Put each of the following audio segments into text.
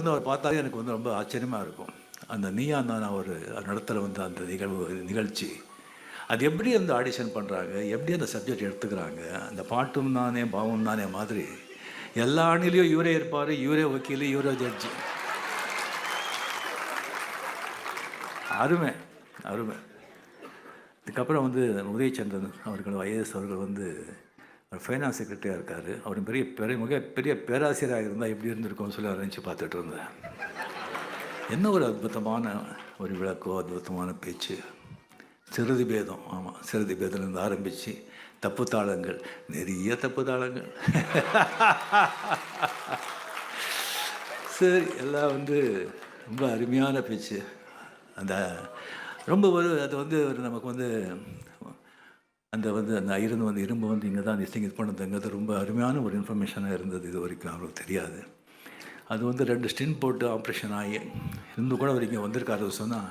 வந்து அவர் பார்த்தாலே எனக்கு வந்து ரொம்ப ஆச்சரியமாக இருக்கும். அந்த நீயா நான் அவர் நடத்துல வந்து அந்த நிகழ்வு நிகழ்ச்சி. அது எப்படி அந்த ஆடிஷன் பண்ணுறாங்க எப்படி அந்த சப்ஜெக்ட் எடுத்துக்கிறாங்க? அந்த பாட்டும் நானே பாவம் தானே மாதிரி எல்லா அணிலையும் இவரே இருப்பார் இவரே வக்கீல் இவரே ஜட்ஜி அருமை அருமை. இதுக்கப்புறம் வந்து உதயச்சந்திரன் அவர்கள் ஐஏஎஸ் அவர்கள் வந்து ஃபைனான்ஸ் செக்ரட்டரியாக இருக்கார். அவர் பெரிய பெரிய மிக பெரிய பேராசிரியராக இருந்தால் எப்படி இருந்திருக்கும்னு சொல்லி அதை பார்த்துட்டு இருந்தேன். என்ன ஒரு அற்புதமான ஒரு விளக்கோ அற்புதமான பேச்சு. சிறுதி பேதம் ஆமாம் சிறுதி பேதம்லேருந்து ஆரம்பித்து தப்பு தாளங்கள் நிறைய தப்பு தாளங்கள். சரி எல்லாம் வந்து ரொம்ப அருமையான பேச்சு. அந்த ரொம்ப ஒரு அது வந்து ஒரு நமக்கு வந்து அந்த வந்து அந்த ஐரன் வந்து இரும்பு வந்து இங்கே தான் நிஸ்டிங் இது பண்ணதுங்கிறது ரொம்ப அருமையான ஒரு இன்ஃபர்மேஷனாக இருந்தது இது வரைக்கும் அவருக்கு தெரியாது. அது வந்து ரெண்டு ஸ்டின் போட்டு ஆப்ரேஷன் ஆகி இருந்து கூட அவர் இங்கே வந்திருக்காரு சொன்னால்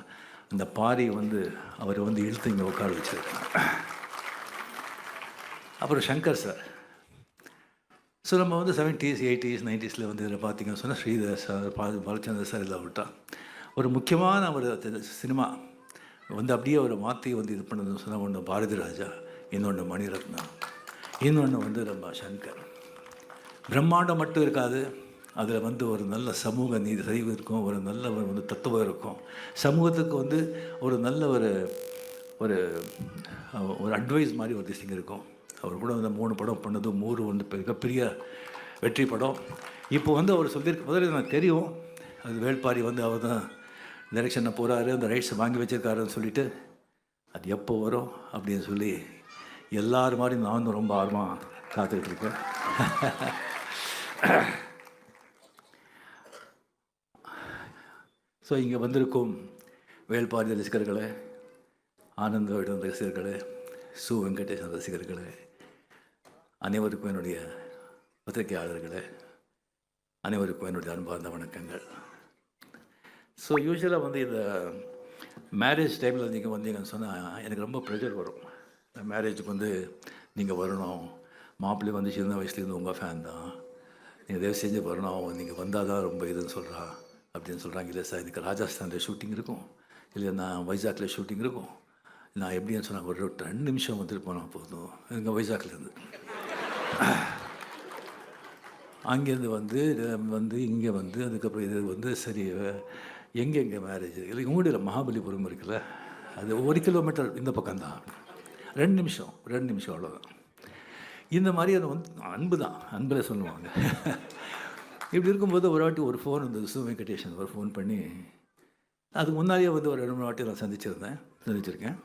அந்த பாரி வந்து அவரை வந்து இழுத்து இங்கே உட்கார வச்சிருக்கார். அப்புறம் சங்கர் சார் ஸோ நம்ம வந்து செவன்ட்டீஸ் எயிட்டிஸ் நைன்டிஸில் வந்து இதில் பார்த்தீங்கன்னு சொன்னால் ஸ்ரீதர் சார் பா பாலச்சந்தர் சார் இதில் விட்டா ஒரு முக்கியமான ஒரு சினிமா வந்து அப்படியே அவரை மாற்றி வந்து இது பண்ணதுன்னு சொன்னால் ஒன்று பாரதி ராஜா. இன்னொன்று மணிரத்னம். இன்னொன்று வந்து நம்ம சங்கர். பிரம்மாண்டம் மட்டும் இருக்காது. அதில் வந்து ஒரு நல்ல சமூக நீதி சரிவு இருக்கும். ஒரு நல்ல ஒரு வந்து தத்துவம் இருக்கும். சமூகத்துக்கு வந்து ஒரு நல்ல ஒரு ஒரு ஒரு அட்வைஸ் மாதிரி ஒரு திசிங் இருக்கும். அவர் கூட வந்து மூணு படம் பண்ணது மூணு வந்து மிகப்பெரிய வெற்றி படம். இப்போ வந்து அவர் சொல்லியிருக்க முதல்ல எனக்கு தெரியும். அது வேள்பாரி வந்து அவர் தான் டைரெக்ஷனை போகிறாரு அந்த ரைட்ஸை வாங்கி வச்சிருக்காருன்னு சொல்லிட்டு அது எப்போ வரும் அப்படின்னு சொல்லி எல்லார் மாதிரி நானும் ரொம்ப ஆர்வமாக காத்துக்கிட்டு இருக்கேன். ஸோ இங்கே வந்திருக்கும் வேல்பாரி ரசிகர்களே ஆனந்த விடம் ரசிகர்களே சு வெங்கடேசன் ரசிகர்களே அனைவருக்கும் என்னுடைய பத்திரிகையாளர்களே அனைவருக்கும் என்னுடைய அன்பார்ந்த வணக்கங்கள். ஸோ யூஸ்வலாக வந்து இந்த மேரேஜ் டைமில் நீங்கள் வந்தீங்கன்னு சொன்னால் எனக்கு ரொம்ப ப்ரெஷர் வரும். மேரேஜுக்கு வந்து நீங்கள் வரணும். மாப்பிள்ளை வந்து சின்ன வயசுலேருந்து உங்கள் ஃபேன் தான். நீங்கள் தயவு செஞ்சு வரணும். நீங்கள் வந்தால் தான் ரொம்ப இதுன்னு சொல்கிறா அப்படின்னு சொல்கிறாங்க இல்லை சார் எனக்கு ராஜஸ்தானில் ஷூட்டிங் இருக்கும். இல்லை நான் வைசாக்கில் ஷூட்டிங் இருக்கும். நான் எப்படின்னு சொன்னால் ஒரு ரெண்டு நிமிஷம் வந்துட்டு போனால் போதும். எங்கள் வைசாக்லேருந்து அங்கேருந்து வந்து வந்து இங்கே வந்து அதுக்கப்புறம் இது வந்து சரி எங்கே எங்கே மேரேஜ் இல்லை உங்களுடைய மகாபலிபுரம் இருக்குல்ல. அது ஒரு கிலோமீட்டர் இந்த பக்கம்தான். ரெண்டு நிமிஷம் ரெண்டு நிமிஷம் அவ்வளோதான் இந்த மாதிரி அது வந்து அன்பு தான் அன்பில் சொல்லுவாங்க. இப்படி இருக்கும்போது ஒரு வாட்டி ஒரு ஃபோன் வந்தது சு வெங்கடேஷன் ஒரு ஃபோன் பண்ணி அதுக்கு முன்னாடியே வந்து ஒரு ரெண்டு மூணு வாட்டி நான் சந்திச்சிருந்தேன் சந்திச்சிருக்கேன்.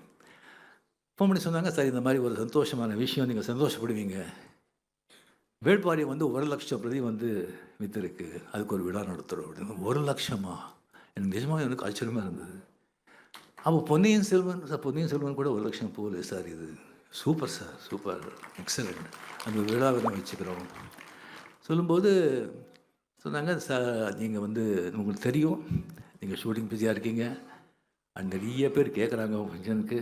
ஃபோன் பண்ணி சொன்னாங்க சார் இந்த மாதிரி ஒரு சந்தோஷமான விஷயம் நீங்கள் சந்தோஷப்படுவீங்க. வேட்பாரி வந்து ஒரு லட்சம் பிரதி வந்து விற்றுருக்கு அதுக்கு ஒரு விழா நடத்துகிறோம் அப்படின்னு. ஒரு லட்சமா? எனக்கு நிஜமாக எனக்கு ஆச்சரியமாக இருந்தது. அப்போ பொன்னியின் செல்வன் சார் பொன்னியின் செல்வன் கூட ஒரு லட்சம் போகல சார் இது. Super sir super. எக்ஸலண்ட் அந்த விழாவை நம்ம வச்சுக்கிறோம். சொல்லும்போது சொன்னாங்க சார் நீங்கள் வந்து உங்களுக்கு தெரியும். நீங்கள் ஷூட்டிங் பிஸியாக இருக்கீங்க. அண்ட் நிறைய பேர் கேட்குறாங்க உங்கள் ஃபங்க்ஷனுக்கு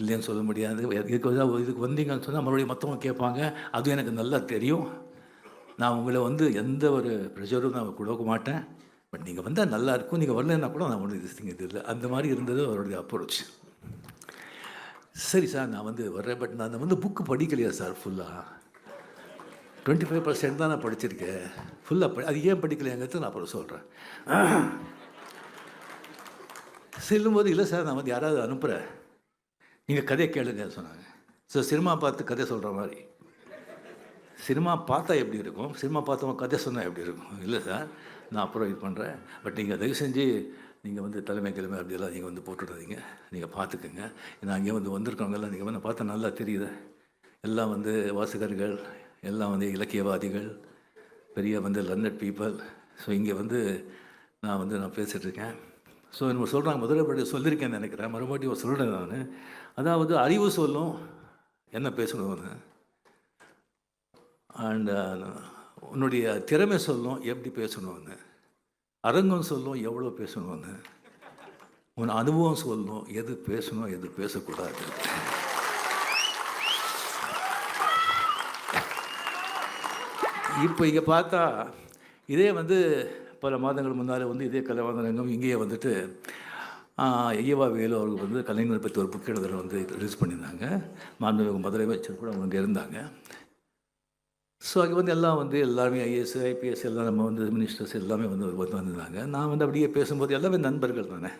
இல்லைன்னு சொல்ல முடியாது. இதுக்கு இதுக்கு வந்தீங்கன்னு சொன்னால் மறுபடியும் மற்றவங்க கேட்பாங்க. அதுவும் எனக்கு நல்லா தெரியும். நான் உங்களை வந்து எந்த ஒரு ப்ரெஷரும் நான் கொடுக்க மாட்டேன். பட் நீங்கள் வந்தால் நல்லா இருக்கும். நீங்கள் வரலன்னா கூட நான் ஒன்றும் இது இது இல்லை. அந்த மாதிரி இருந்தது அவருடைய அப்ரோச் சரி சார் நான் வந்து வர்றேன். பட் நான் வந்து புக்கு படிக்கலையா சார் ஃபுல்லாக டுவெண்ட்டி ஃபைவ் பர்சன்ட் தான் நான் படிச்சிருக்கேன். ஃபுல்லாக படி அது ஏன் படிக்கலையாங்கிறது நான் அப்புறம் சொல்கிறேன் செல்லும்போது இல்லை சார் நான் வந்து யாராவது அனுப்புகிறேன் நீங்கள் கதையை கேளுங்க சொன்னாங்க. ஸோ சினிமா பார்த்து கதை சொல்கிற மாதிரி. சினிமா பார்த்தா எப்படி இருக்கும்? சினிமா பார்த்தவங்க கதை சொன்னால் எப்படி இருக்கும்? இல்லை சார். நான் அப்புறம் இது பண்ணுறேன் பட் நீங்கள் தயவு செஞ்சு நீங்கள் வந்து தலைமை கிழமை அப்படியெல்லாம் நீங்கள் வந்து போட்டுவிடாதீங்க நீங்கள் பார்த்துக்குங்க. ஏன்னா அங்கே வந்து வந்திருக்கவங்கெல்லாம் நீங்கள் வந்து பார்த்தா நல்லா தெரியுது. எல்லாம் வந்து வாசகர்கள் எல்லாம் வந்து இலக்கியவாதிகள் பெரிய வந்து லர்னட் பீப்புள் ஸோ இங்கே வந்து நான் வந்து நான் பேசிகிட்ருக்கேன் ஸோ நம்ம சொல்கிறாங்க முதல்ல படி சொல்லியிருக்கேன்னு நினைக்கிறேன். மறுபடியும் சொல்கிறேன் நான். அதாவது அறிவு சொல்லும் என்ன பேசணும்? அண்ட் உன்னுடைய திறமை சொல்லும் எப்படி பேசணும்னு அரங்கம் சொல்லும் எவ்வளோ பேசணும்னு உன் அனுபவம் சொல்லும் எது பேசணும் எது பேசக்கூடாது. இப்போ இங்கே பார்த்தா இதே வந்து பல மாதங்கள் முன்னால் வந்து இதே கலைவாணரங்கம் இங்கேயே வந்துட்டு ஐயவா வேலு அவர்கள் வந்து கலைஞர் பற்றி ஒரு புக் வந்து ரிலீஸ் பண்ணியிருந்தாங்க. மாண்புமிகு முதலமைச்சர் கூட அவங்க இருந்தாங்க. ஸோ அங்கே வந்து எல்லாம் வந்து எல்லாருமே ஐஏஎஸ் ஐபிஎஸ் எல்லாம் நம்ம வந்து மினிஸ்டர்ஸ் எல்லாமே வந்து வந்து வந்திருந்தாங்க. நான் வந்து அப்படியே பேசும்போது எல்லாமே நண்பர்கள் தானே.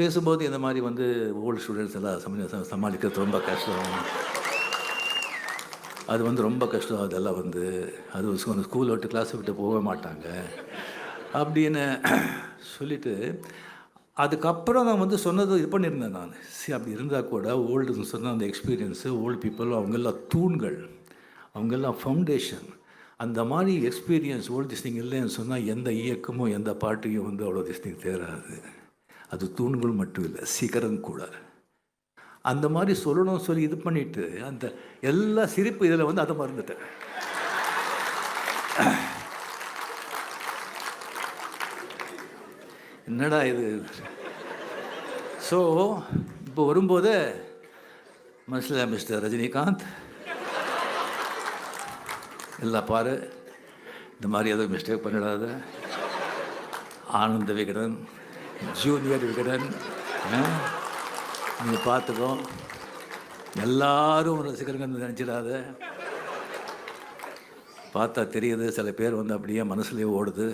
பேசும்போது இந்த மாதிரி வந்து ஓல்டு ஸ்டூடெண்ட்ஸ் எல்லாம் சம சமாளிக்கிறது ரொம்ப கஷ்டம். அது வந்து ரொம்ப கஷ்டம். அதெல்லாம் வந்து அது ஸ்கூல் விட்டு கிளாஸ் விட்டு போக மாட்டாங்க. அப்படின்னு சொல்லிட்டு அதுக்கப்புறம் நான் வந்து சொன்னது இது பண்ணியிருந்தேன் நான். சரி அப்படி இருந்தால் கூட ஓல்டுன்னு சொன்ன அந்த எக்ஸ்பீரியன்ஸு ஓல்டு பீப்புள் அவங்கெல்லாம் தூண்கள். அவங்கெல்லாம் ஃபவுண்டேஷன் அந்த மாதிரி எக்ஸ்பீரியன்ஸ் ஓல்டு திஸ்டிங் இல்லைன்னு சொன்னால் எந்த இயக்கமும் எந்த பாட்டையும் வந்து அவ்வளோ திஸ்டிங் தேராது. அது தூண்கள் மட்டும் இல்லை சிகரம் கூட. அந்த மாதிரி சொல்லணும்னு சொல்லி இது பண்ணிட்டு அந்த எல்லா சிரிப்பு இதில் வந்து அதை மறந்துட்டேன். என்னடா இது? ஸோ இப்போ வரும்போது மனசில் மிஸ்டர் ரஜினிகாந்த் எல்லாம் பாரு. இந்த மாதிரி எதுவும் மிஸ்டேக் பண்ணிடாத. ஆனந்த விகடன் ஜூனியர் விகடன் நீங்கள் பார்த்துக்கோ எல்லாரும் ரசிகர்கள் நினச்சிடாத. பார்த்தா தெரியுது சில பேர் வந்து அப்படியே மனசுலேயே ஓடுது.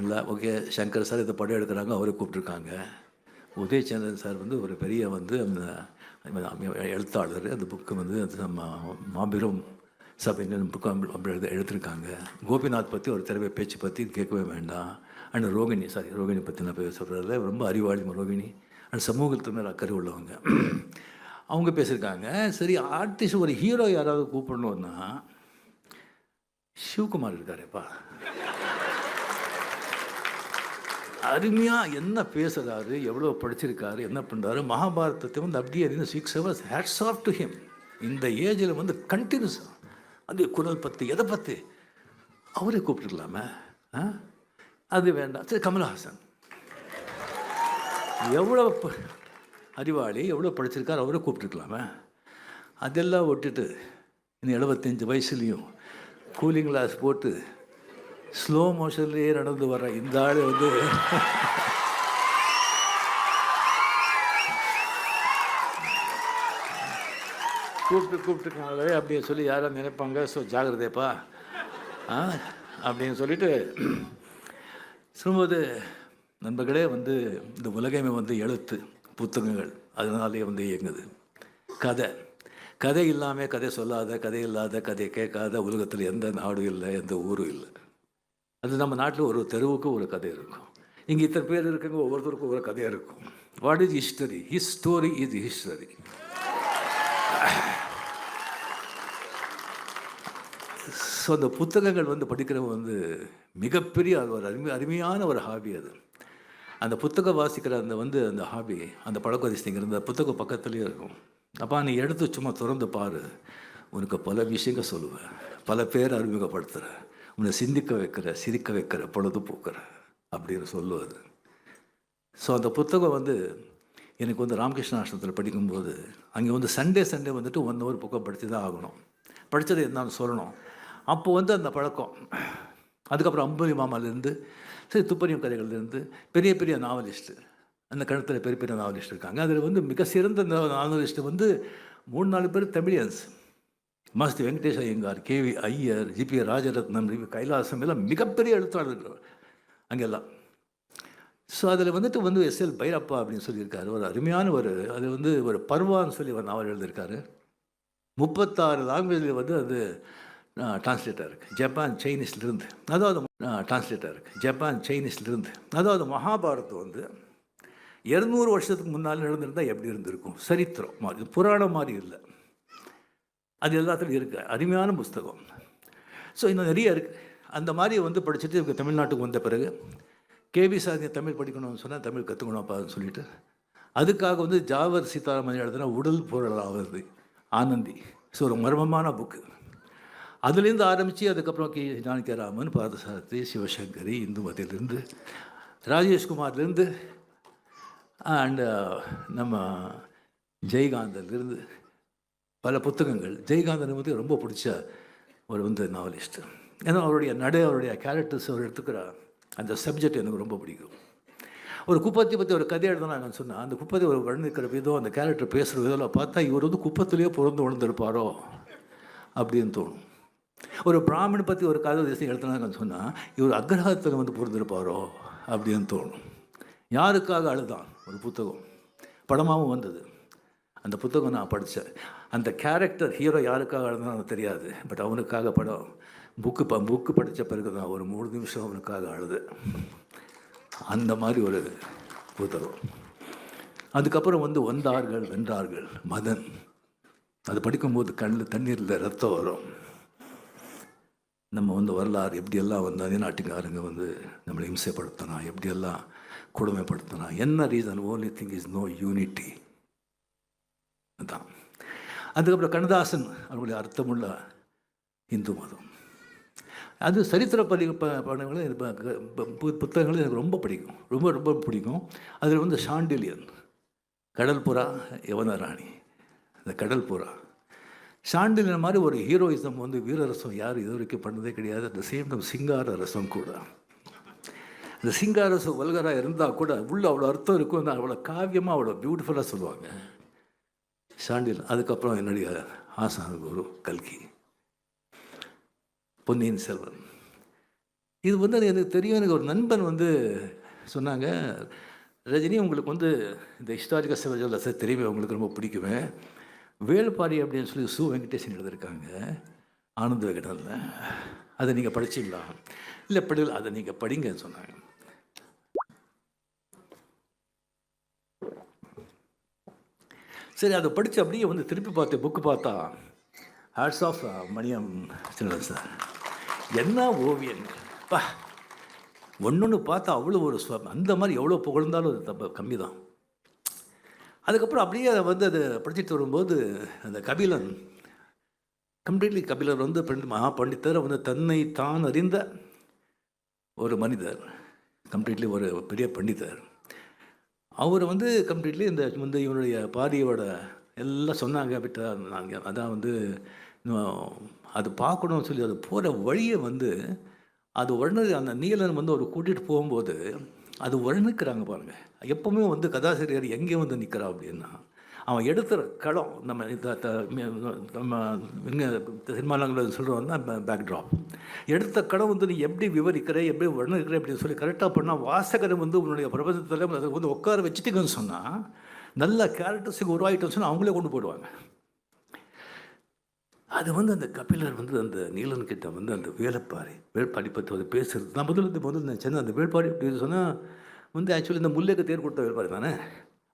இல்லை ஓகே சங்கர் சார் இதை படம் எடுக்கிறாங்க அவரை கூப்பிட்ருக்காங்க உதயச்சந்திரன் சார் வந்து ஒரு பெரிய வந்து அந்த எழுத்தாளர் அந்த புக்கு வந்து நம்ம மாபெரும் சபையின் புக்கு அப்படி எழுத எழுதிருக்காங்க கோபிநாத் பற்றி ஒரு திறமை பேச்சு பற்றி கேட்கவே வேண்டாம். அண்ட் ரோகிணி சாரி ரோகிணி பற்றி நான் பேச சொல்கிறதுல ரொம்ப அறிவாளி ரோகிணி. அண்ட் சமூகத்து மேலே அக்கறை உள்ளவங்க. அவங்க பேசியிருக்காங்க. சரி ஆர்டிஸ்ட் ஒரு ஹீரோ யாராவது கூப்பிடணும்னா சிவகுமார் இருக்காருப்பா. அருமையாக என்ன பேசுகிறாரு எவ்வளோ படிச்சிருக்காரு என்ன பண்ணுறாரு மகாபாரதத்தை வந்து அப்படியே இருந்து six hours hats off to him இந்த ஏஜில் வந்து கண்டினியூஸாக அந்த குரல் பற்றி எதை பற்றி அவரே கூப்பிட்டுருக்கலாமே ஆ? அது வேண்டாம். சரி கமல்ஹாசன். எவ்வளோ அறிவாளி எவ்வளோ படிச்சிருக்காரு அவரை கூப்பிட்டுருக்கலாமே அதெல்லாம் விட்டுட்டு இன்னும் எழுபத்தஞ்சு வயசுலேயும் கூலிங் கிளாஸ் போட்டு ஸ்லோ மோஷன்லேயே நடந்து வர இந்த ஆள் வந்து கூப்பிட்டு கூப்பிட்டுருக்காங்களே அப்படின்னு சொல்லி யாரும் நினைப்பாங்க. ஸோ ஜாகிரதேப்பா ஆ அப்படின்னு சொல்லிட்டு சொல்லும்போது நண்பர்களே வந்து இந்த உலகமே வந்து எழுத்து புத்தகங்கள். அதனாலே வந்து இயங்குது. கதை. கதை இல்லாமல் கதை சொல்லாத கதை இல்லாத கதை கேட்காத உலகத்தில் எந்த நாடும் இல்லை எந்த ஊரும் இல்லை. அது நம்ம நாட்டில் ஒரு தெருவுக்கும் ஒரு கதை இருக்கும். இங்கே இத்தனை பேர் இருக்குங்க ஒவ்வொருத்தருக்கும் ஒரு கதையாக இருக்கும். What is history his story is history so அந்த புத்தகங்கள் வந்து படிக்கிறவங்க வந்து மிகப்பெரிய ஒரு அருமை அருமையான ஒரு ஹாபி அது. அந்த புத்தகம் வாசிக்கிற அந்த வந்து அந்த ஹாபி அந்த பழக்கவரிசைங்கிற அந்த புத்தகம் பக்கத்துலேயே இருக்கும். அப்போ நீ எடுத்து சும்மா திறந்து பாரு. உனக்கு பல விஷயங்கள் சொல்லுவேன். பல பேர் அறிமுகப்படுத்துகிற உன்னை சிந்திக்க வைக்கிற சிரிக்க வைக்கிற பொழுதுபோக்குற அப்படின்னு சொல்லுவது. ஸோ அந்த புத்தகம் வந்து எனக்கு வந்து ராமகிருஷ்ண ஆசிரமத்தில் படிக்கும்போது அங்கே வந்து சண்டே சண்டே வந்துட்டு ஒன் ஹவர் புக்கம் படித்து தான் ஆகணும். படித்தது என்னன்னு சொல்லணும். அப்போ வந்து அந்த பழக்கம். அதுக்கப்புறம் அம்புலி மாமாலேருந்து சரி துப்பறியும் கதைகள்லேருந்து பெரிய பெரிய நாவலிஸ்ட்டு அந்த கணத்தில் பெரிய பெரிய நாவலிஸ்ட் இருக்காங்க. அதில் வந்து மிக சிறந்த நாவலிஸ்ட்டு வந்து மூணு நாலு பேர் Tamilians. Masti Venkatesh Iyengar K V Iyer G P Rajaratnam Kailasam எல்லாம் மிகப்பெரிய எழுத்தாளர்கள் அங்கெல்லாம். ஸோ அதில் வந்துட்டு வந்து எஸ் எல் பைரப்பா அப்படின்னு சொல்லியிருக்காரு. ஒரு அருமையான ஒரு அது வந்து ஒரு பர்வான்னு சொல்லி ஒரு நாவல் எழுதியிருக்காரு. முப்பத்தாறு லாங்குவேஜில் வந்து அது டிரான்ஸ்லேட்டர் இருக்குது ஜப்பான் சைனீஸ்லேருந்து. அதாவது டிரான்ஸ்லேட்டர் இருக்குது ஜப்பான் சைனீஸ்லேருந்து. அதாவது மகாபாரதம் வந்து இரநூறு வருஷத்துக்கு முன்னால் நடந்திருந்தால் எப்படி இருந்திருக்கும்? சரித்திரம் மாதிரி புராணம் மாதிரி இல்லை. அது எல்லாத்துலையும் இருக்குது அருமையான புஸ்தகம். ஸோ இன்னும் நிறைய இருக்குது அந்த மாதிரி வந்து படிச்சுட்டு இவங்க தமிழ்நாட்டுக்கு வந்த பிறகு கேபி சாதியை தமிழ் படிக்கணும்னு சொன்னால் தமிழ் கற்றுக்கணும்ப்பான்னு சொல்லிட்டு அதுக்காக வந்து ஜாவர் சீதாராமன் எழுதுனா உடல் பொருளாவது ஆனந்தி. ஸோ ஒரு மர்மமான புக்கு அதுலேருந்து ஆரம்பித்து அதுக்கப்புறம் கே ஜானகிராமன் பாரதசாரதி சிவசங்கரி இந்து மதியிலிருந்து ராஜேஷ்குமார்லேருந்து அண்டு uh, நம்ம ஜெயகாந்தன்லேருந்து பல புத்தகங்கள். ஜெயகாந்தன் வந்து ரொம்ப பிடிச்ச ஒரு வந்து நாவலிஸ்ட்டு ஏன்னா அவருடைய நடை அவருடைய கேரக்டர்ஸ் அவர் எடுத்துக்கிற அந்த சப்ஜெக்ட் எனக்கு ரொம்ப பிடிக்கும். ஒரு குப்பத்தை பற்றி ஒரு கதை எழுதுனாங்கன்னு சொன்னால் அந்த குப்பத்தை ஒரு வர்ணிக்கிற விதம் அந்த கேரக்டர் பேசுகிற விதம் பார்த்தா இவர் வந்து குப்பத்திலேயே பிறந்து விழுந்திருப்பாரோ அப்படின்னு தோணும். ஒரு பிராமணன் பற்றி ஒரு கதை தேசம் எழுதுனாங்கன்னு சொன்னால் இவர் அக்ரஹத்தில் வந்து பிறந்திருப்பாரோ அப்படின்னு தோணும். யாருக்காக அழுதான்? ஒரு புத்தகம். படமாகவும் வந்தது. அந்த புத்தகம் நான் படித்தேன் அந்த கேரக்டர் ஹீரோ யாருக்காக அழுதான் தெரியாது. பட் அவனுக்காக படம். புக்கு ப புக்கு படித்த பிறகு தான் ஒரு மூணு நிமிஷம் அவனுக்காக அழுது அந்த மாதிரி ஒரு புத்தகம். அதுக்கப்புறம் வந்து வந்தார்கள் வென்றார்கள். மதன். அது படிக்கும்போது கண்ணில் தண்ணீரில் ரத்தம் வரும். நம்ம வந்து வரலாறு எப்படியெல்லாம் வந்து அதிநாட்டுக்காரங்க வந்து நம்மளை இம்சைப்படுத்தினா எப்படியெல்லாம் கொடுமைப்படுத்தினா என்ன reason only thing is no unity அதான். அதுக்கப்புறம் கண்ணதாசன் அவருடைய அர்த்தமுள்ள இந்து மதம். அது சரித்திர பதி ப- படங்களும் இது பு- புத்தகங்களும் எனக்கு ரொம்ப பிடிக்கும். ரொம்ப ரொம்ப பிடிக்கும். அதில் வந்து ஷாண்டிலியன் கடல்புறா யவனராணி. இந்த கடல்புறா. ஷாண்டிலியன் மாதிரி ஒரு ஹீரோயிசம் வந்து வீரரசம் யாரும் இது வரைக்கும் பண்ணதே கிடையாது. அந்த சேம் டைம் சிங்கார ரசம் கூட. இந்த சிங்காரசம் வல்கராக இருந்தால் கூட உள்ள அவ்வளோ அர்த்தம் இருக்கும். அந்த அவ்வளோ காவியமாக அவ்வளோ பியூட்டிஃபுல்லாக சொல்லுவாங்க. சாண்டில் அதுக்கப்புறம் என்னுடைய ஆசான குரு கல்கி. பொன்னியின் செல்வன். இது வந்து அது எனக்கு தெரியும். எனக்கு ஒரு நண்பன் வந்து சொன்னாங்க ரஜினி உங்களுக்கு வந்து இந்த ஹிஸ்டாரிக்கல் சிவஜலசை தெரியுமே உங்களுக்கு ரொம்ப பிடிக்குமே. வேல்பாரி அப்படின்னு சொல்லி சு வெங்கடேசன் எழுதியிருக்காங்க ஆனந்த விகடனில். அதை நீங்கள் படிச்சிங்களா? இல்லை படிக்கல அதை நீங்கள் படிங்கன்னு சொன்னாங்க. சரி அதை படித்து அப்படியே வந்து திருப்பி பார்த்து புக்கு பார்த்தா hats off Maniam Chinnan sir. என்ன ஓவியன்? பா ஒன்று பார்த்தா அவ்வளோ ஒரு அந்த மாதிரி எவ்வளோ புகழ்ந்தாலும் அது தப்பு கம்மி தான் அதுக்கப்புறம் அப்படியே அதை வந்து அதை படிச்சுட்டு வரும்போது அந்த கபிலன் கம்ப்ளீட்லி கபிலர் வந்து பண்டி- மகா பண்டித்தர் வந்து தன்னை தான் அறிந்த ஒரு மனிதர் கம்ப்ளீட்லி ஒரு பெரிய பண்டிதர். அவர் வந்து கம்ப்ளீட்லி இந்த வந்து இவனுடைய பாதியோட எல்லாம் சொன்னாங்க விட்டா நாங்கள் அதான் வந்து அது பார்க்கணும்னு சொல்லி அது போகிற வழியை வந்து அது உடனே அந்த நீலன் வந்து அவர் கூட்டிகிட்டு போகும்போது அது வர்ணிக்கிறாங்க பாருங்கள் எப்போவுமே வந்து கதாசிரியர் எங்கே வந்து நிற்கிறா அப்படின்னா அவன் எடுத்துகிற களம் நம்ம த- நம்ம இங்கே சினிமாலங்களில் சொல்கிறோம் தான் பேக் ட்ராப் எடுத்த களம் வந்து நீ எப்படி விவரிக்கிற எப்படி வர்ணிக்கிற அப்படின்னு சொல்லி கரெக்டாக பண்ணால் வாசகரை வந்து உன்னுடைய பிரபஞ்சத்தில் அதை வந்து உட்கார வச்சுட்டீங்கன்னு சொன்னால் நல்ல கேரக்டர்ஸுக்கு உருவாகிட்டோம்னு சொன்னால் அவங்களே கொண்டு போயிடுவாங்க. அது வந்து அந்த கபிலர் வந்து அந்த நீலன் கிட்ட வந்து அந்த வேலைப்பாரி வேள்பாடி பற்றி வந்து பேசுறது. நான் முதல்ல முதல்ல நினச்சேன் அந்த வேள்பாடி அப்படின்னு சொன்னால் வந்து ஆக்சுவலி இந்த முல்லைக்கு தேர் கொடுத்த வேள்பாரி தானே?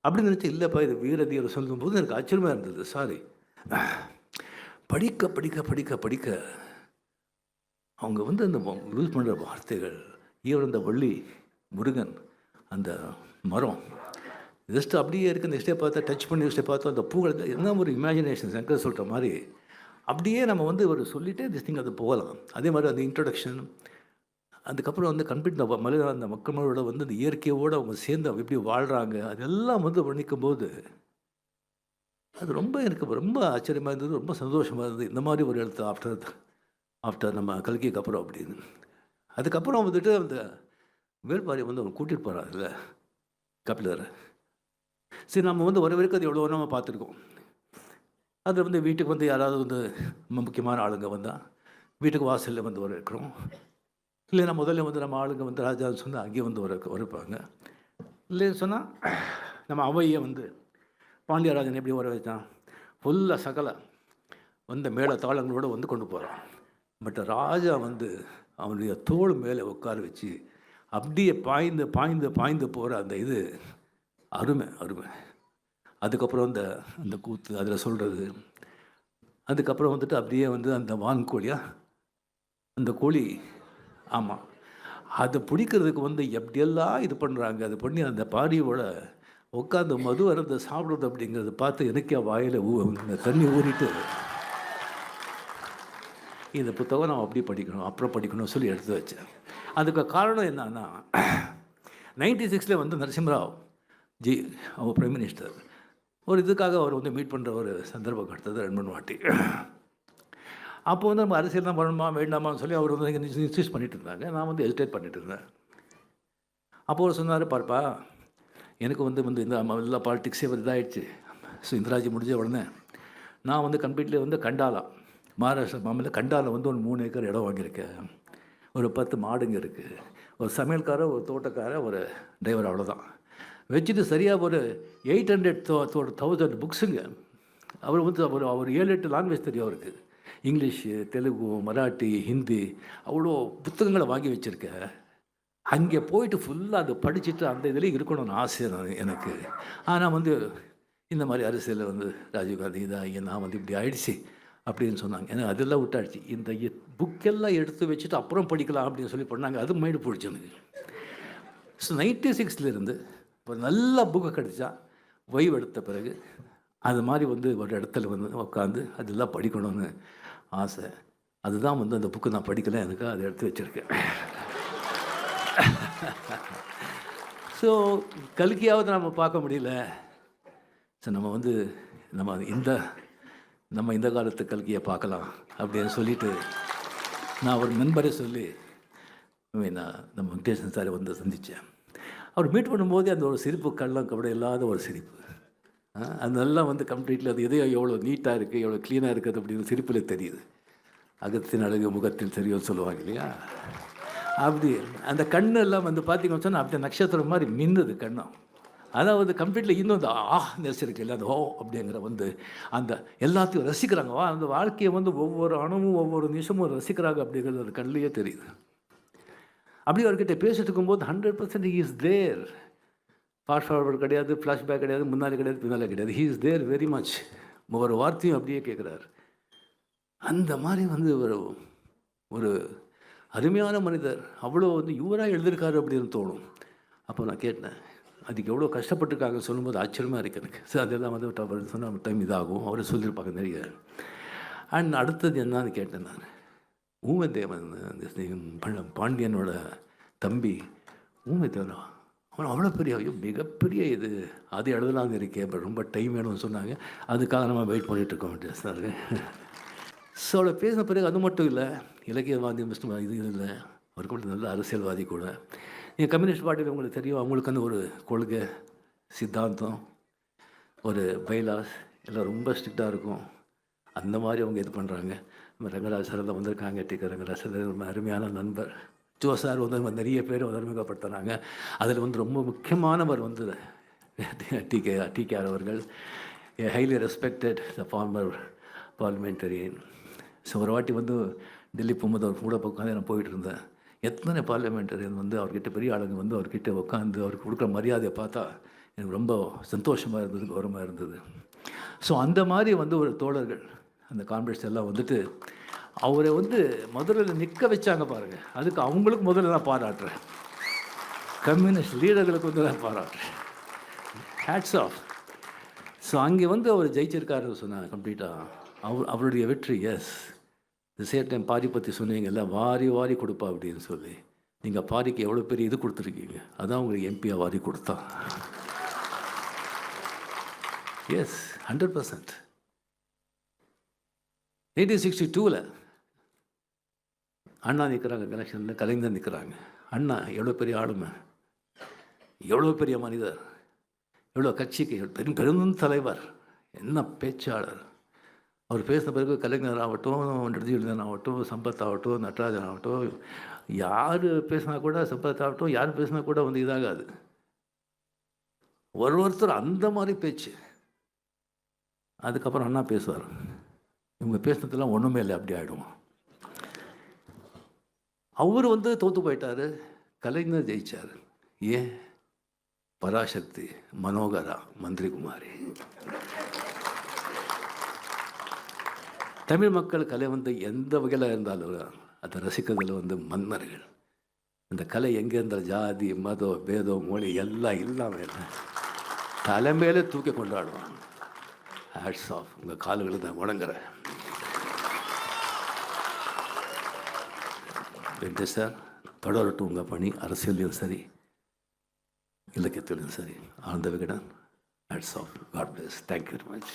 அப்படின்னு நினச்சி இல்லைப்பா இது வீரதீர் சொல்லும்போது எனக்கு ஆச்சரியமாக இருந்தது. சாரி படிக்க படிக்க படிக்க படிக்க அவங்க வந்து அந்த யூஸ் பண்ணுற வார்த்தைகள் ஈவன் அந்த வள்ளி முருகன் அந்த மரம் ஜஸ்ட் அப்படியே இருக்குது நெக்ஸ்டே பார்த்தா டச் பண்ணி நெக்ஸ்டே பார்த்தா அந்த பூக்கள் என்ன ஒரு இமேஜினேஷன் சங்கர் சொல்கிற மாதிரி. அப்படியே நம்ம வந்து ஒரு சொல்லிட்டே திஸ் திங் அது போகலாம். அதே மாதிரி அந்த இன்ட்ரடக்ஷன் அதுக்கப்புறம் வந்து கம்ப்ளீட் இந்த மனித அந்த மக்களோட வந்து அந்த இயற்கையோடு அவங்க சேர்ந்து அவங்க எப்படி வாழ்கிறாங்க அதெல்லாம் வந்து வர்ணிக்கும் போது அது ரொம்ப எனக்கு ரொம்ப ஆச்சரியமாக இருந்தது ரொம்ப சந்தோஷமாக இருந்தது. இந்த மாதிரி ஒரு எழுத்து ஆஃப்டர் ஆஃப்டர் நம்ம கல்கிக்கு அப்புறம் அப்படின்னு. அதுக்கப்புறம் வந்துட்டு அந்த வேல்பாரி வந்து அவங்க கூட்டிகிட்டு போகிறாங்கல்ல கபிலரை. சரி நம்ம வந்து வர வரைக்கும் அது எவ்வளோ நம்ம பார்த்துருக்கோம்? அதில் வந்து வீட்டுக்கு வந்து யாராவது வந்து ரொம்ப முக்கியமான ஆளுங்க வந்தால் வீட்டுக்கு வாசலில் வந்து வர வைக்கிறோம் இல்லைன்னா முதல்ல வந்து நம்ம ஆளுங்க வந்து ராஜான்னு சொன்னால் அங்கேயே வந்து வர வரப்பாங்க இல்லைன்னு சொன்னால் நம்ம அவையை வந்து பாண்டியராஜன் எப்படி வர வச்சான்? ஃபுல்லாக சகல வந்த மேலே தாளங்களோட வந்து கொண்டு போகிறான் பட் ராஜா வந்து அவனுடைய தோல் மேலே உட்கார வச்சு அப்படியே பாய்ந்து பாய்ந்து பாய்ந்து போகிற அந்த இது அருமை அருமை. அதுக்கப்புறம் அந்த அந்த கூத்து அதில் சொல்கிறது அதுக்கப்புறம் வந்துட்டு அப்படியே வந்து அந்த வான்கோழியா அந்த கோழி ஆமாம் அதை பிடிக்கிறதுக்கு வந்து எப்படியெல்லாம் இது பண்ணுறாங்க அது பண்ணி அந்த பாடியோட உட்காந்து மது வரதை சாப்பிட்றது அப்படிங்கிறத பார்த்து எனக்கே வாயில் ஊ தண்ணி ஊறிட்டு இந்த புத்தகம் நான் அப்படி படிக்கணும் அப்புறம் படிக்கணும் சொல்லி எடுத்து வச்சேன். அதுக்கு காரணம் என்னன்னா நைன்டி சிக்ஸில் வந்து நரசிம்மராவ் ஜி அவர் பிரைம் மினிஸ்டர் ஒரு இதுக்காக அவர் வந்து மீட் பண்ணுற ஒரு சந்தர்ப்பம் கிடைத்தது ரெண்டு மூணு வாட்டி. அப்போ வந்து நம்ம அரசியல் தான் பண்ணணுமா வேண்டாமான்னு சொல்லி அவர் வந்து இன்சூஸ் பண்ணிகிட்டு இருந்தாங்க. நான் வந்து ஹெசிடேட் பண்ணிட்டு இருந்தேன். அப்போ அவர் சொன்னார் பார்ப்பா எனக்கு வந்து வந்து இந்த எல்லா பாலிட்டிக்ஸே வந்து இதாகிடுச்சு ஸோ இந்திராஜி முடிஞ்ச உடனே நான் வந்து கம்ப்ளீட்லி வந்து கண்டாலா. மகாராஷ்டிரா மாநில கண்டால வந்து ஒரு மூணு ஏக்கர் இடம் வாங்கியிருக்கேன். ஒரு பத்து மாடுங்க இருக்குது ஒரு சமையல்கார ஒரு தோட்டக்காரர் ஒரு டிரைவர் அவ்வளோதான் வச்சுட்டு சரியாக ஒரு எயிட் ஹண்ட்ரட் தௌசண்ட் புக்ஸுங்க அவர் வந்து அவர் அவர் ஏழு எட்டு லாங்குவேஜ் தெரியும் அவருக்கு. இங்கிலீஷு தெலுங்கு மராட்டி ஹிந்தி அவ்வளோ புத்தகங்களை வாங்கி வச்சுருக்கேன் அங்கே போயிட்டு ஃபுல்லாக அதை படிச்சுட்டு அந்த இதுலேயும் இருக்கணும்னு ஆசை நான் எனக்கு. ஆனால் வந்து இந்த மாதிரி அரசியலில் வந்து ராஜீவ்காந்தி இதாக நான் வந்து இப்படி ஆயிடுச்சு அப்படின்னு சொன்னாங்க. ஏன்னா அதெல்லாம் விட்டாச்சு. இந்த புக்கெல்லாம் எடுத்து வச்சுட்டு அப்புறம் படிக்கலாம் அப்படின்னு சொல்லி பண்ணாங்க. அது மைண்டு போயிடுச்சு எனக்கு. ஸோ நைன்டி சிக்ஸ்லேருந்து இப்போ நல்ல புக்கு கிடச்சா ஓய்வு எடுத்த பிறகு அது மாதிரி வந்து ஒரு இடத்துல வந்து உட்காந்து அதெல்லாம் படிக்கணும்னு ஆசை. அதுதான் வந்து அந்த புக்கு நான் படிக்கல எனக்கு அதை எடுத்து வச்சுருக்கேன். ஸோ கல்கியாவது நம்ம பார்க்க முடியல. ஸோ நம்ம வந்து நம்ம இந்த நம்ம இந்த காலத்து கல்கியை பார்க்கலாம் அப்படின்னு சொல்லிட்டு நான் ஒரு நண்பரை சொல்லி நான் நம்ம வெங்கடேசன் சாரை வந்து சந்தித்தேன் அவர் மீட் பண்ணும்போதே அந்த ஒரு சிரிப்பு கள்ளம் கபடி இல்லாத ஒரு சிரிப்பு. அதெல்லாம் வந்து கம்ப்ளீட்லி அது எதையோ எவ்வளோ நீட்டாக இருக்குது எவ்வளோ க்ளீனாக இருக்குது அப்படின்னு சிரிப்பில் தெரியுது. அகத்தின் அழகு முகத்தில் தெரியும்னு சொல்லுவாங்க இல்லையா? அப்படி அந்த கண்ணு எல்லாம் வந்து பார்த்தீங்கன்னு சொன்னால் அப்படி நட்சத்திரம் மாதிரி மின்னுது கண்ணம். அதாவது கம்ப்ளீட்லி இன்னும் அந்த ஆ நெரிசிருக்கு இல்லை அந்த ஓ அப்படிங்கிற வந்து அந்த எல்லாத்தையும் ரசிக்கிறாங்க. வா அந்த வாழ்க்கையை வந்து ஒவ்வொரு அணுவும் ஒவ்வொரு நிமிஷமும் ரசிக்கிறாங்க அப்படிங்கிறது அந்த கண்ணிலேயே தெரியுது. அப்படி அவர்கிட்ட பேசிட்டு இருக்கும்போது hundred percent is there fast forward கிடையாது ஃப்ளாஷ்பேக் கிடையாது முன்னாலே கிடையாது பின்னாலே கிடையாது. He is there very much ஒவ்வொரு வார்த்தையும் அப்படியே கேட்குறாரு. அந்த மாதிரி வந்து ஒரு ஒரு அருமையான மனிதர். அவ்வளோ வந்து இவராக எழுதியிருக்காரு அப்படின்னு தோணும். அப்போ நான் கேட்டேன் அதுக்கு எவ்வளோ கஷ்டப்பட்டுருக்காங்க? சொல்லும்போது ஆச்சரியமாக இருக்குது எனக்கு. சார் அதெல்லாம் வந்து அவர் சொன்ன டைம் இதாகும். அவரை சொல்லியிருப்பாங்க நிறைய. அண்ட் அடுத்தது என்னன்னு கேட்டேன் நான். ஊமத்தேவன் அந்த பாண்டியனோட தம்பி ஊமத்தேவன் அவன் அவ்வளோ பெரிய ஐயோ மிகப்பெரிய இது. அது எழுதலாம் இருக்கேன். இப்போ ரொம்ப டைம் வேணும்னு சொன்னாங்க. அதுக்காக நம்ம வெயிட் பண்ணிகிட்ருக்கோம் வேண்டிய சார். ஸோ அவளை பேசின பிறகு அது மட்டும் இல்லை இலக்கியவாதி மிஸ்டம் இது இல்லை. அவருக்கு கூட நல்ல அரசியல்வாதி கூட. நீங்கள் கம்யூனிஸ்ட் பார்ட்டியில் உங்களுக்கு தெரியும் அவங்களுக்கு வந்து ஒரு கொள்கை சித்தாந்தம் ஒரு பைலாஸ் எல்லாம் ரொம்ப ஸ்ட்ரிக்டாக இருக்கும். அந்த மாதிரி அவங்க இது பண்ணுறாங்க நம்ம ரங்கராஜ் சார் தான் வந்திருக்காங்க. டிக்க ரங்கராஜ் சார் ரொம்ப அருமையான நண்பர். ஜோ சார் வந்து நிறைய பேர் அறிமுகப்படுத்துகிறாங்க அதில் வந்து ரொம்ப முக்கியமானவர் வந்து T K T K R அவர்கள். Highly respected the former parliamentarian so ஒரு வாட்டி வந்து டெல்லி போகும்போது அவர் கூட உட்காந்து நான் போயிட்டு இருந்தேன். எத்தனை பார்லிமெண்டரியன் வந்து அவர்கிட்ட பெரிய ஆளுங்க வந்து அவர்கிட்ட உட்காந்து அவருக்கு கொடுக்குற மரியாதையை பார்த்தா எனக்கு ரொம்ப சந்தோஷமாக இருந்தது கௌரவமாக இருந்தது. ஸோ அந்த மாதிரி வந்து ஒரு தோழர்கள் அந்த கான்ஃபரன்ஸ் எல்லாம் வந்துட்டு அவரை வந்து முதல்ல நிற்க வச்சாங்க பாருங்கள் அதுக்கு அவங்களுக்கு முதல்ல நான் பாராட்டுறேன். கம்யூனிஸ்ட் லீடர்களுக்கு வந்து நான் பாராட்டுறேன். ஹேட்ஸ் ஆஃப் ஸோ அங்கே வந்து அவர் ஜெயிச்சிருக்காரு சொன்னாங்க கம்ப்ளீட்டாக அவர் அவருடைய வெற்றி எஸ் இந்த சேர் டைம் பாரி பற்றி சொன்னீங்கல்ல வாரி வாரி கொடுப்பா அப்படின்னு சொல்லி. நீங்கள் பாரிக்கு எவ்வளோ பெரிய இது கொடுத்துருக்கீங்க? அதான் உங்களுக்கு எம்பியாக வாரி கொடுத்தா yes hundred percent eighteen sixty டூவில் அண்ணா நிற்கிறாங்க கலெக்ஷனில் கலைஞர் நிற்கிறாங்க அண்ணா எவ்வளோ பெரிய ஆளுமை? எவ்வளோ பெரிய மனிதர்? எவ்வளோ கட்சிக்கு பெரும் பெரும் தலைவர்? என்ன பேச்சாளர்? அவர் பேசின பிறகு கலைஞர் ஆகட்டும் நெடுஞ்செழியன் ஆகட்டும் சம்பத் ஆகட்டும் நடராஜன் ஆகட்டும் யார் பேசினா கூட சம்பத் ஆகட்டும் யார் பேசினா கூட வந்து இதாகாது. ஒரு ஒருத்தர் அந்த மாதிரி பேச்சு. அதுக்கப்புறம் அண்ணா பேசுவார். இவங்க பேசினதெல்லாம் ஒன்றுமே இல்லை அப்படி ஆகிடும் அவர் வந்து தோற்று போயிட்டார் கலைஞர் ஜெயித்தார் ஏன்? பராசக்தி மனோகரா மந்திரி குமாரி தமிழ் மக்கள் கலை வந்து எந்த வகையில் இருந்தாலும் அதை ரசிக்கிறதுல வந்து மன்னர்கள். அந்த கலை எங்கே இருந்தால் ஜாதி மதம் பேதம் மொழி எல்லாம் இல்லாமல் தலைமையிலே தூக்கி கொண்டாடுவாங்க. ஹேட்ஸ் ஆஃப் உங்கள் கால்களை தான் உணங்குறேன் வெங்கடேஷ் சார் தொடரட்டும் உங்கள் பணி. அரசியலையும் சரி இலக்கியத்திலும் சரி. Ananda Vikatan hats off God bless thank you very much